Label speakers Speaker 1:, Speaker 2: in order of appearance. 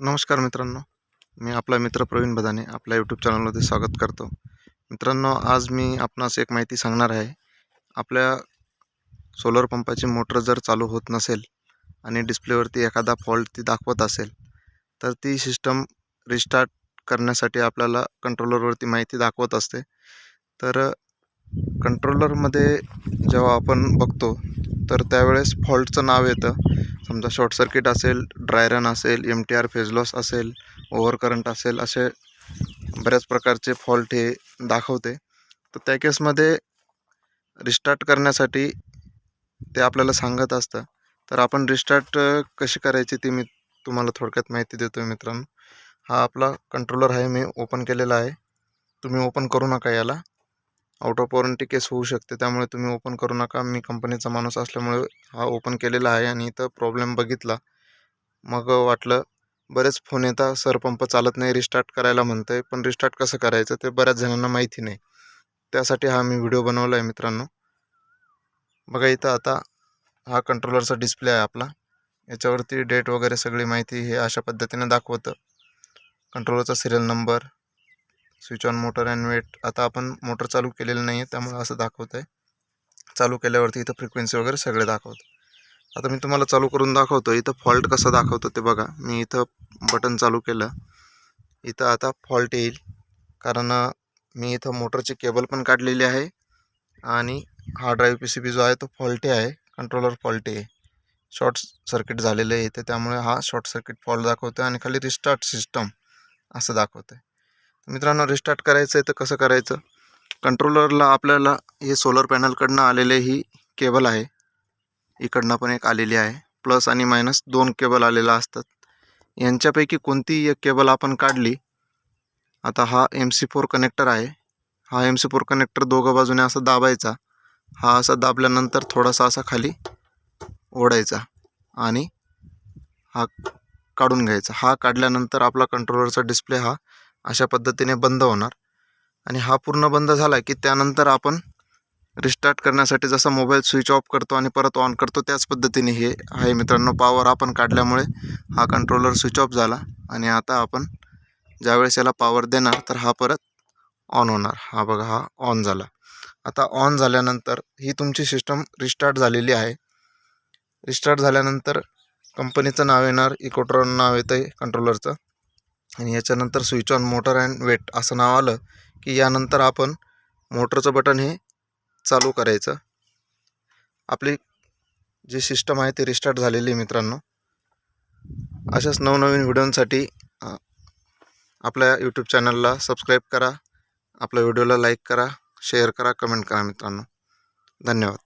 Speaker 1: नमस्कार मित्रांनो मी आपला मित्र प्रवीण बदाने आपल्या यूट्यूब चॅनलमध्ये स्वागत करतो. मित्रांनो आज मी आपणास एक माहिती सांगणार आहे. आपल्या सोलर पंपाची मोटर जर चालू होत नसेल आणि डिस्प्लेवरती एखादा फॉल्ट ती दाखवत असेल तर ती सिस्टम रिस्टार्ट करण्यासाठी आपल्याला कंट्रोलरवरती माहिती दाखवत असते. तर कंट्रोलरमध्ये जेव्हा आपण बघतो तर त्यावेळेस फॉल्टचं नाव येतं. समजा शॉर्ट सर्किट असेल ड्राय रन असेल M T R phase loss असेल ओव्हर करंट असेल असे बऱ्याच प्रकारचे फॉल्ट हे दाखवते. तर त्या केसमध्ये रिस्टार्ट करण्यासाठी ते आपल्याला सांगत असतं. तर आपण रिस्टार्ट कशी करायची ती मी तुम्हाला थोडक्यात माहिती देतो आहे मित्रांनो. हा आपला कंट्रोलर आहे मी ओपन केलेला आहे. तुम्ही ओपन करू नका याला. आउट ऑफ वॉरंटी केस होऊ शकते. त्यामुळे तुम्ही ओपन करू नका. मी कंपनीचा माणूस असल्यामुळे हा ओपन केलेला आहे आणि इथं प्रॉब्लेम बघितला. मग वाटलं बरेच फोन येतात. सर पंप चालत नाही रिस्टार्ट करायला म्हणतं आहे पण रिस्टार्ट कसं करायचं ते बऱ्याच जणांना माहिती नाही. त्यासाठी हा मी व्हिडिओ बनवला आहे मित्रांनो. बघा इथं आता हा कंट्रोलरचा डिस्प्ले आहे आपला. याच्यावरती डेट वगैरे सगळी माहिती हे अशा पद्धतीने दाखवतं. कंट्रोलरचा serial number switch on motor and wait. आता आपण मोटर चालू केलेलं नाही आहे त्यामुळे असं दाखवत आहे चालू केल्यावरती इथं फ्रिक्वेन्सी वगैरे सगळे दाखवतं आता मी तुम्हाला चालू करून दाखवतो इथं फॉल्ट कसं दाखवतो ते बघा. मी इथं बटन चालू केलं. इथं आता फॉल्ट येईल. कारण मी इथं मोटरची केबल पण काढलेली आहे. आणि हा ड्राईव्ह पी सी बी जो आहे तो फॉल्टी आहे. कंट्रोलर फॉल्टी आहे. शॉर्ट सर्किट झालेलं आहे इथे. त्यामुळे हा शॉर्ट सर्किट फॉल्ट दाखवतो आणि खाली रिस्टार्ट सिस्टम असं दाखवतं आहे मित्रांनो रिस्टार्ट करायचं आहे तर कसं करायचं? कंट्रोलरला आपल्याला हे सोलर पॅनलकडनं आलेले ही केबल आहे. इकडनं पण एक आलेली आहे. प्लस आणि मायनस दोन केबल आलेला असतात. यांच्यापैकी कोणतीही एक केबल आपण काढली आता हा एम सी फोर कनेक्टर आहे. हा एम सी फोर कनेक्टर दोघं बाजूने असा दाबायचा. हा असा दाबल्यानंतर थोडासा असा खाली ओढायचा आणि हा काढून घ्यायचा. हा काढल्यानंतर आपला कंट्रोलरचा डिस्प्ले हा अशा पद्धतीने बंद होणार. आणि हा पूर्ण बंद झाला की त्यानंतर आपण रिस्टार्ट करण्यासाठी जसा मोबाईल स्विच ऑफ करतो आणि परत ऑन करतो त्याच पद्धतीने हे आहे मित्रांनो पॉवर आपण काढल्यामुळे हा कंट्रोलर स्विच ऑफ झाला. आणि आता आपण ज्यावेळेस याला पॉवर देणार तर हा परत ऑन होणार. हा बघा हा ऑन झाला. आता ऑन झाल्यानंतर ही तुमची सिस्टम रिस्टार्ट झालेली आहे. रिस्टार्ट झाल्यानंतर कंपनीचं नाव येणार इकोट्रॉन नाव येतं आहे कंट्रोलरचं आणि याच्यानंतर switch on motor and wait असं नाव आलं की यानंतर आपण मोटरचं बटन हे चालू करायचं. आपली जी सिस्टम आहे ती रिस्टार्ट झालेली आहे मित्रांनो. अशाच नवनवीन व्हिडिओंसाठी आपल्या यूट्यूब चॅनलला सबस्क्राईब करा. आपल्या व्हिडिओला लाईक करा शेअर करा कमेंट करा मित्रांनो. धन्यवाद.